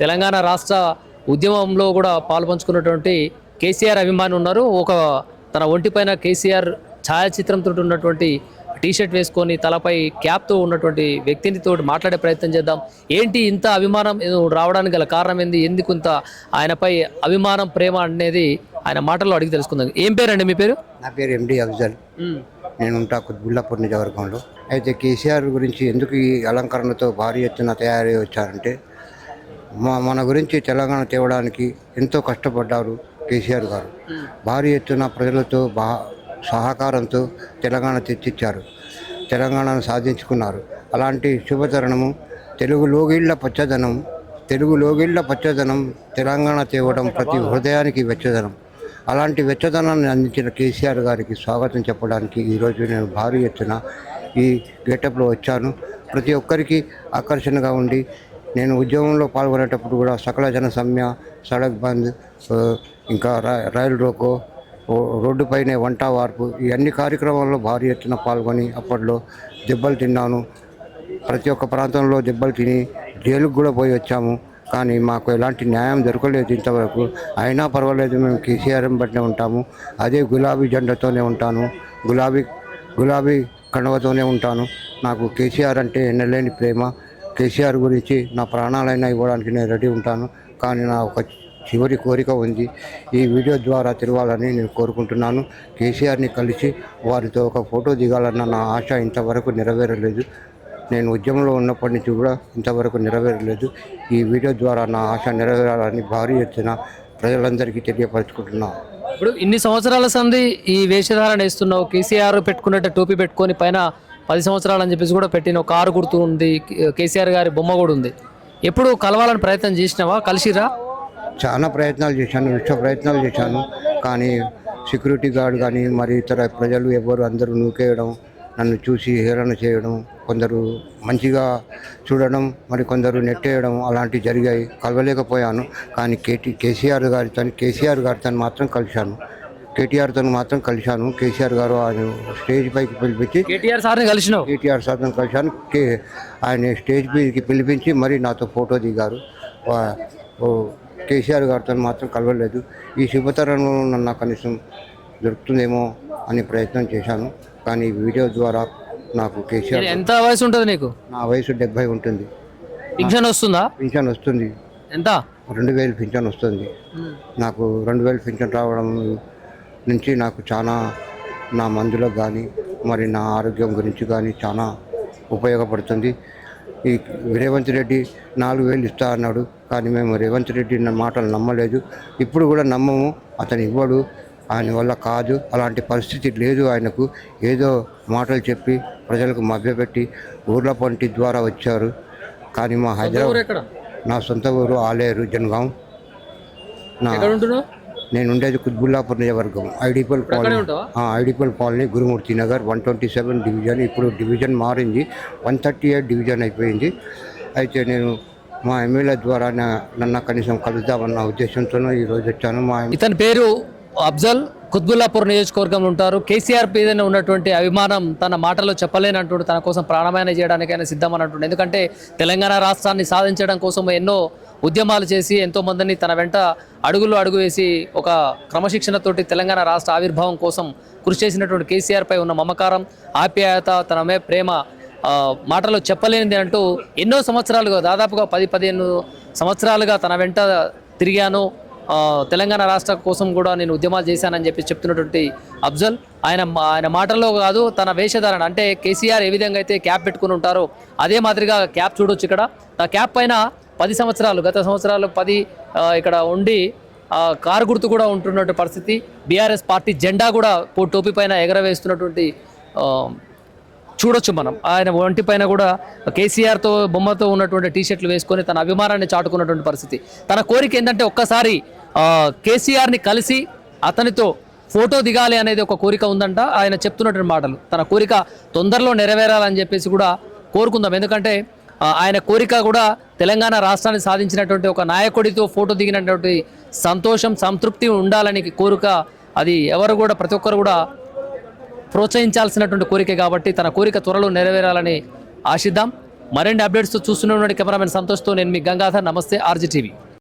తెలంగాణ రాష్ట్ర ఉద్యమంలో కూడా పాల్పంచుకున్నటువంటి కేసీఆర్ అభిమాని ఉన్నారు. ఒక తన ఒంటిపైన కేసీఆర్ ఛాయాచిత్రంతో ఉన్నటువంటి టీషర్ట్ వేసుకొని తలపై క్యాప్తో ఉన్నటువంటి వ్యక్తిని తోటి మాట్లాడే ప్రయత్నం చేద్దాం. ఏంటి ఇంత అభిమానం రావడానికి గల కారణం ఏంది? ఎందుకు ఇంత ఆయనపై అభిమానం ప్రేమ అనేది ఆయన మాటల్లో అడిగి తెలుసుకుందాం. ఏం పేరండి మీ పేరు? నా పేరు ఎండి అఫ్జల్. నేను ఉంటా కుత్బుల్లాపూర్ నియోజకవర్గంలో. అయితే కేసీఆర్ గురించి ఎందుకు ఈ అలంకరణతో భారీ ఎత్తున తయారై వచ్చారంటే మా మన గురించి తెలంగాణ తేవడానికి ఎంతో కష్టపడ్డారు కేసీఆర్ గారు. భారీ ఎత్తున ప్రజలతో బా సహకారంతో తెలంగాణ తెచ్చిచ్చారు. తెలంగాణను సాధించుకున్నారు. అలాంటి శుభతరణము తెలుగు లోగిళ్ళ పచ్చదనం తెలుగు లోగిళ్ళ పచ్చదనం తెలంగాణ తేవడం ప్రతి హృదయానికి వెచ్చదనం. అలాంటి వెచ్చదనాన్ని అందించిన కేసీఆర్ గారికి స్వాగతం చెప్పడానికి ఈరోజు నేను భారీ ఎత్తున ఈ గెటప్లో వచ్చాను. ప్రతి ఒక్కరికి ఆకర్షణగా ఉండి నేను ఉద్యమంలో పాల్గొనేటప్పుడు కూడా సకల జన సమ్య సడక్ బంద్ ఇంకా రైలు రోకో ఓ రోడ్డుపైనే వంట వార్పు ఈ అన్ని కార్యక్రమాల్లో భారీ ఎత్తున పాల్గొని అప్పట్లో దెబ్బలు తిన్నాను. ప్రతి ఒక్క ప్రాంతంలో దెబ్బలు తిని జైలుకు కూడా పోయి వచ్చాము. కానీ మాకు ఎలాంటి న్యాయం దొరకలేదు ఇంతవరకు. అయినా పర్వాలేదు మేము కేసీఆర్ బట్టినే ఉంటాము. అదే గులాబీ జెండాతోనే ఉంటాను. గులాబీ గులాబీ కండవతోనే ఉంటాను. నాకు కేసీఆర్ అంటే ఎన్నలేని ప్రేమ. కేసీఆర్ గురించి నా ప్రాణాలైనా ఇవ్వడానికి నేను రెడీ ఉంటాను. కానీ నా ఒక చివరి కోరిక ఉంది. ఈ వీడియో ద్వారా తెలవాలని నేను కోరుకుంటున్నాను. కేసీఆర్ని కలిసి వారితో ఒక ఫోటో దిగాలన్న నా ఆశ ఇంతవరకు నెరవేరలేదు. నేను ఉద్యమంలో ఉన్నప్పటి నుంచి కూడా ఇంతవరకు నెరవేరలేదు. ఈ వీడియో ద్వారా నా ఆశ నెరవేరాలని భారీ ఎత్తున ప్రజలందరికీ తెలియపరచుకుంటున్నాను ఇప్పుడు ఇన్ని సంవత్సరాల సంది ఈ వేషధారణ వేస్తున్నావు. కేసీఆర్ పెట్టుకున్నట్టు టోపీ పెట్టుకొని పైన పది సంవత్సరాలు అని చెప్పేసి కూడా పెట్టిన కారు గుర్తు ఉంది. కేసీఆర్ గారి బొమ్మ కూడా ఉంది. ఎప్పుడు కలవాలని ప్రయత్నం చేసినావా? కలిసిరా? చాలా ప్రయత్నాలు చేశాను విశ్వ ప్రయత్నాలు చేశాను. కానీ సెక్యూరిటీ గార్డ్ కానీ మరి ఇతర ప్రజలు ఎవరు అందరూ నూకేయడం నన్ను చూసి హేళన చేయడం కొందరు మంచిగా చూడడం మరి కొందరు నెట్టేయడం అలాంటివి జరిగాయి. కలవలేకపోయాను. కానీ కేటీ కేసీఆర్ గారితో కేసీఆర్ గారితో మాత్రం కలిశాను. కేటీఆర్తో మాత్రం కలిశాను. కేసీఆర్ గారు ఆయన స్టేజ్ పైకి పిలిపించి కేటీఆర్ సార్ని కలిసినావు? కేటీఆర్ సార్తో కలిశాను. కే ఆయన స్టేజ్ మీదకి పిలిపించి మరి నాతో ఫోటో దిగారు. కేసీఆర్ గారితో మాత్రం కలవలేదు. ఈ శుభతరంలో నన్ను కనీసం దొరుకుతుందేమో అని ప్రయత్నం చేశాను. కానీ ఈ వీడియో ద్వారా నాకు కేసీఆర్ ఎంత వయసు ఉంటుంది నీకు? నా వయసు డెబ్బై ఉంటుంది. పింఛన్ వస్తుందా? పింఛన్ వస్తుంది. ఎంత? రెండు వేలు పింఛన్ వస్తుంది. నాకు రెండు వేలు పింఛన్ రావడం నుంచి నాకు చాలా నా మందులకు కానీ మరి నా ఆరోగ్యం గురించి కానీ చాలా ఉపయోగపడుతుంది. ఈ రేవంత్ రెడ్డి నాలుగు వేలు ఇస్తా అన్నాడు కానీ మేము రేవంత్ రెడ్డి నా మాటలు నమ్మలేదు. ఇప్పుడు కూడా నమ్మము అతను ఇవ్వడు ఆయన వల్ల కాదు అలాంటి పరిస్థితి లేదు ఆయనకు. ఏదో మాటలు చెప్పి ప్రజలకు మభ్యపెట్టి ఊర్ల పంటి ద్వారా వచ్చారు. కానీ మా హైదరాబాద్ నా సొంత ఊరు ఆలేరు జనగాం. నా నేను ఉండేది కుత్బుల్లాపూర్ నియోజకవర్గం. IDPL colony. IDPL colony Gurumurthy Nagar one twenty seven division. ఇప్పుడు డివిజన్ మారింది. వన్ థర్టీ ఎయిట్ డివిజన్ అయిపోయింది. అయితే నేను మా ఎమ్మెల్యే ద్వారా నన్ను కనీసం కలుద్దామన్న ఉద్దేశంతో ఈరోజు వచ్చాను. మా ఇతని పేరు అఫ్జల్. కుత్బుల్లాపూర్ నియోజకవర్గంలో ఉంటారు. కేసీఆర్ మీద ఉన్నటువంటి అభిమానం తన మాటలో చెప్పలేనటువంటి తన కోసం ప్రాణమైన చేయడానికైనా సిద్ధమన్నట్టు ఎందుకంటే తెలంగాణ రాష్ట్రాన్ని సాధించడం కోసం ఎన్నో ఉద్యమాలు చేసి ఎంతో మందిని తన వెంట అడుగులు అడుగు వేసి ఒక క్రమశిక్షణతోటి తెలంగాణ రాష్ట్ర ఆవిర్భావం కోసం కృషి చేసినటువంటి కేసీఆర్ పై ఉన్న మమకారం ఆప్యాయత తనమే ప్రేమ మాటలు మాటలో చెప్పలేనిది అంటూ ఎన్నో సంవత్సరాలుగా దాదాపుగా పది పదిహేను సంవత్సరాలుగా తన వెంట తిరిగాను. తెలంగాణ రాష్ట్ర కోసం కూడా నేను ఉద్యమాలు చేశానని చెప్పి చెప్తున్నటువంటి అఫ్జల్. ఆయన ఆయన మాటల్లో కాదు తన వేషధారణ అంటే కేసీఆర్ ఏ విధంగా అయితే క్యాప్ పెట్టుకుని ఉంటారో అదే మాదిరిగా క్యాప్ చూడొచ్చు ఇక్కడ. ఆ క్యాప్ పైన పది సంవత్సరాలు గత సంవత్సరాలు పది ఇక్కడ ఉండి కారు గుర్తు కూడా ఉంటున్నటువంటి పరిస్థితి. బీఆర్ఎస్ పార్టీ జెండా కూడా టోపీ పైన ఎగరవేస్తున్నటువంటి చూడొచ్చు మనం. ఆయన ఒంటి పైన కూడా కేసీఆర్తో బొమ్మతో ఉన్నటువంటి టీషర్ట్లు వేసుకొని తన అభిమానాన్ని చాటుకున్నటువంటి పరిస్థితి. తన కోరిక ఏంటంటే ఒక్కసారి కేసీఆర్ని కలిసి అతనితో ఫోటో దిగాలి అనేది ఒక కోరిక ఉందంట. ఆయన చెప్తున్నటువంటి మాటలు. తన కోరిక తొందరలో నెరవేరాలని చెప్పేసి కూడా కోరుకుందాం. ఎందుకంటే ఆయన కోరిక కూడా తెలంగాణ రాష్ట్రాన్ని సాధించినటువంటి ఒక నాయకుడితో ఫోటో దిగినటువంటి సంతోషం సంతృప్తి ఉండాలని కోరిక అది ఎవరు కూడా ప్రతి ఒక్కరు కూడా ప్రోత్సహించాల్సినటువంటి కోరిక కాబట్టి తన కోరిక త్వరలో నెరవేరాలని ఆశిద్దాం. మరిన్ని అప్డేట్స్తో చూస్తున్నటువంటి కెమెరామెన్ సంతోష్తో. నేను మీ గంగాధర్. నమస్తే ఆర్జీటీవీ